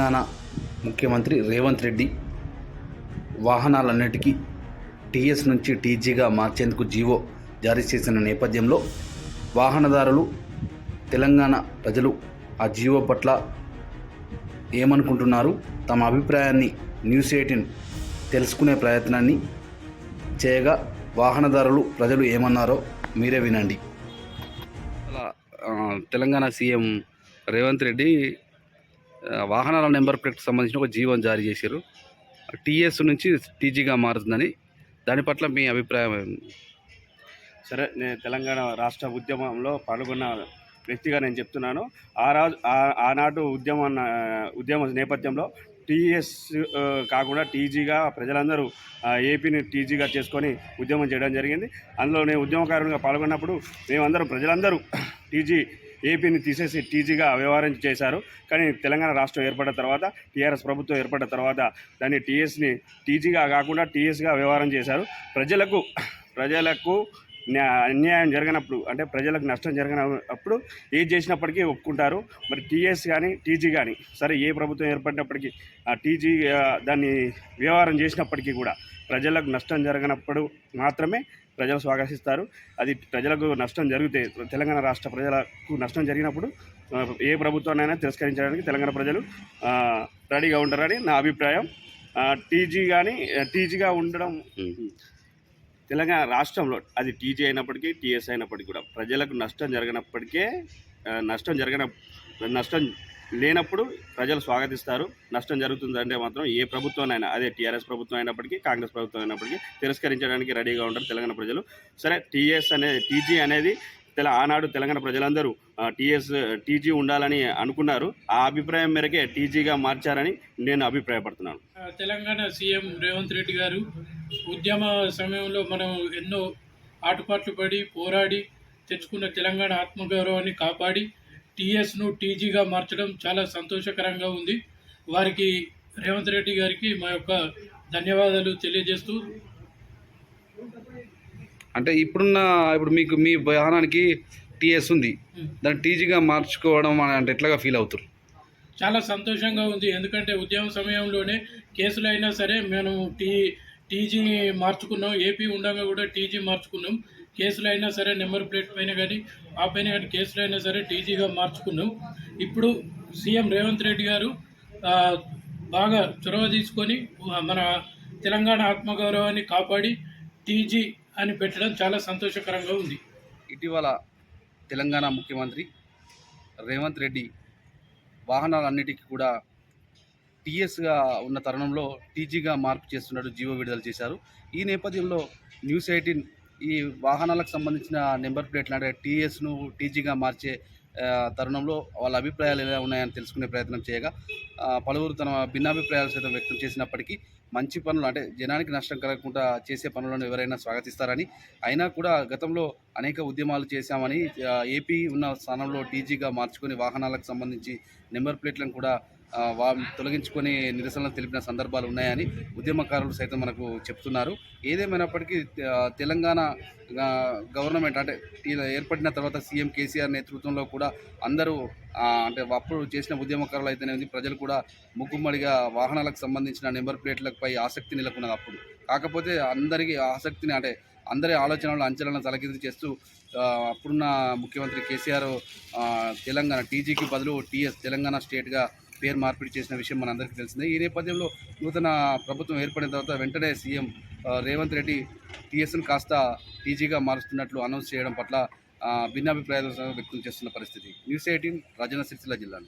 తెలంగాణ ముఖ్యమంత్రి రేవంత్ రెడ్డి వాహనాలన్నిటికీ టీఎస్ నుంచి టీజీగా మార్చేందుకు జీవో జారీ చేసిన నేపథ్యంలో వాహనదారులు తెలంగాణ ప్రజలు ఆ జీవో పట్ల ఏమనుకుంటున్నారు? తమ అభిప్రాయాన్ని న్యూస్ ఎయిటీన్ తెలుసుకునే ప్రయత్నాన్ని చేయగా వాహనదారులు ప్రజలు ఏమన్నారో మీరే వినండి. అలా తెలంగాణ సీఎం రేవంత్ రెడ్డి వాహనాల నెంబర్ ప్లేట్కి సంబంధించిన ఒక జీవోని జారీ చేశారు. టీఎస్ నుంచి టీజీగా మారుతుందని దాని పట్ల మీ అభిప్రాయం సరే నేను తెలంగాణ రాష్ట్ర ఉద్యమంలో పాల్గొన్న వ్యక్తిగా నేను చెప్తున్నాను. ఆ రాజు ఆ- ఆనాడు ఉద్యమం ఉద్యమ నేపథ్యంలో టీఎస్ కాకుండా టీజీగా ప్రజలందరూ ఏపీని టీజీగా చేసుకొని ఉద్యమం చేయడం జరిగింది. అందులో నేను ఉద్యమకారునిగా పాల్గొన్నప్పుడు మేమందరం ప్రజలందరూ టీజీ ఏపీని తీసేసి టీజీగా వ్యవహారం చేశారు. కానీ తెలంగాణ రాష్ట్రం ఏర్పడిన తర్వాత టీఆర్ఎస్ ప్రభుత్వం ఏర్పడిన తర్వాత దాన్ని టీఎస్ని టీజీగా కాకుండా టీఎస్గా వ్యవహారం చేశారు. ప్రజలకు ప్రజలకు అన్యాయం జరిగినప్పుడు అంటే ప్రజలకు నష్టం జరిగినప్పుడు ఏది చేసినప్పటికీ ఒప్పుకుంటారు. మరి టీఎస్ కానీ టీజీ కానీ సరే ఏ ప్రభుత్వం ఏర్పడినప్పటికీ ఆ టీజీ దాన్ని వ్యవహారం చేసినప్పటికీ కూడా ప్రజలకు నష్టం జరిగినప్పుడు మాత్రమే ప్రజలు స్వాగతిస్తారు. అది ప్రజలకు నష్టం జరిగితే తెలంగాణ రాష్ట్ర ప్రజలకు నష్టం జరిగినప్పుడు ఏ ప్రభుత్వాన్నైనా తిరస్కరించడానికి తెలంగాణ ప్రజలు రెడీగా ఉంటారని నా అభిప్రాయం. టీజీ కానీ టీజీగా ఉండడం తెలంగాణ రాష్ట్రంలో అది టీజీ అయినప్పటికీ టీఎస్ అయినప్పటికీ కూడా ప్రజలకు నష్టం జరిగినప్పటికే నష్టం జరిగిన నష్టం లేనప్పుడు ప్రజలు స్వాగతిస్తారు. నష్టం జరుగుతుందంటే మాత్రం ఏ ప్రభుత్వానైనా అదే టీఆర్ఎస్ ప్రభుత్వం అయినప్పటికీ కాంగ్రెస్ ప్రభుత్వం అయినప్పటికీ తిరస్కరించడానికి రెడీగా ఉంటారు తెలంగాణ ప్రజలు. సరే టీఎస్ అనే టీజీ అనేది తెల ఆనాడు తెలంగాణ ప్రజలందరూ టీఎస్ టీజీ ఉండాలని అనుకున్నారు. ఆ అభిప్రాయం మేరకే టీజీగా మార్చారని నేను అభిప్రాయపడుతున్నాను. తెలంగాణ సీఎం రేవంత్ రెడ్డి గారు ఉద్యమ సమయంలో మనం ఎన్నో ఆటుపాట్లు పడి పోరాడి తెచ్చుకున్న తెలంగాణ ఆత్మగౌరవాన్ని కాపాడి టీఎస్ను టీజీగా మార్చడం చాలా సంతోషకరంగా ఉంది. వారికి రేవంత్ రెడ్డి గారికి మా యొక్క ధన్యవాదాలు తెలియజేస్తూ అంటే ఇప్పుడున్న ఇప్పుడు మీకు మీ వాహనానికి టీఎస్ ఉంది. దాన్ని టీజీగా మార్చుకోవడం అంటే ఎట్లాగా ఫీల్ అవుతారు చాలా సంతోషంగా ఉంది. ఎందుకంటే ఉద్యమ సమయంలోనే కేసులు అయినా సరే మేము టీ టీజీ మార్చుకున్నాం. ఏపీ ఉండగా కూడా టీజీ మార్చుకున్నాం. కేసులు అయినా సరే నెంబర్ ప్లేట్ పైన కానీ ఆ పైన కానీ కేసులు అయినా సరే టీజీగా మార్చుకున్నాం. ఇప్పుడు సీఎం రేవంత్ రెడ్డి గారు బాగా చొరవ తీసుకొని మన తెలంగాణ ఆత్మగౌరవాన్ని కాపాడి టీజీ అని పెట్టడం చాలా సంతోషకరంగా ఉంది. ఇటీవల తెలంగాణ ముఖ్యమంత్రి రేవంత్ రెడ్డి వాహనాలన్నిటికీ కూడా టీఎస్గా ఉన్న తరుణంలో టీజీగా మార్పు చేస్తున్నట్టు జీవో విడుదల చేశారు. ఈ నేపథ్యంలో న్యూస్ ఎయిటీన్ ఈ వాహనాలకు సంబంధించిన నెంబర్ ప్లేట్లు అంటే టీఎస్ను టీజీగా మార్చే తరుణంలో వాళ్ళ అభిప్రాయాలు ఎలా ఉన్నాయని తెలుసుకునే ప్రయత్నం చేయగా పలువురు తన భిన్నాభిప్రాయాలు సైతం వ్యక్తం చేసినప్పటికీ మంచి పనులు అంటే జనానికి నష్టం కలగకుండా చేసే పనులను ఎవరైనా స్వాగతిస్తారని అయినా కూడా గతంలో అనేక ఉద్యమాలు చేశామని ఏపీ ఉన్న స్థానంలో టీజీగా మార్చుకొని వాహనాలకు సంబంధించి నెంబర్ ప్లేట్లను కూడా తొలగించుకొని నిరసనలు తెలిపిన సందర్భాలు ఉన్నాయని ఉద్యమకారులు సైతం మనకు చెప్తున్నారు. ఏదేమైనప్పటికీ తెలంగాణ గవర్నమెంట్ అంటే ఏర్పడిన తర్వాత సీఎం కేసీఆర్ నేతృత్వంలో కూడా అందరూ అంటే అప్పుడు చేసిన ఉద్యమకారులు అయితేనేది ప్రజలు కూడా ముక్కుమ్మడిగా వాహనాలకు సంబంధించిన నెంబర్ ప్లేట్లపై ఆసక్తి నెలకొన్నది అప్పుడు. కాకపోతే అందరికీ ఆసక్తిని అంటే అందరి ఆలోచనలు అంచనాలను తలకింది చేస్తూ అప్పుడున్న ముఖ్యమంత్రి కేసీఆర్ తెలంగాణ టీజీకి బదులు టీఎస్ తెలంగాణ స్టేట్గా పేరు మార్పిడి చేసిన విషయం మనందరికీ తెలిసిందే. ఈ నేపథ్యంలో నూతన ప్రభుత్వం ఏర్పడిన తర్వాత వెంటనే సీఎం రేవంత్ రెడ్డి టీఎస్ను కాస్త టీజీగా మారుస్తున్నట్లు అనౌన్స్ చేయడం పట్ల భిన్నాభిప్రాయాలు వ్యక్తం చేస్తున్న పరిస్థితి. న్యూస్ ఎయిటీన్ రాజన్న సిరిసిల్ల జిల్లా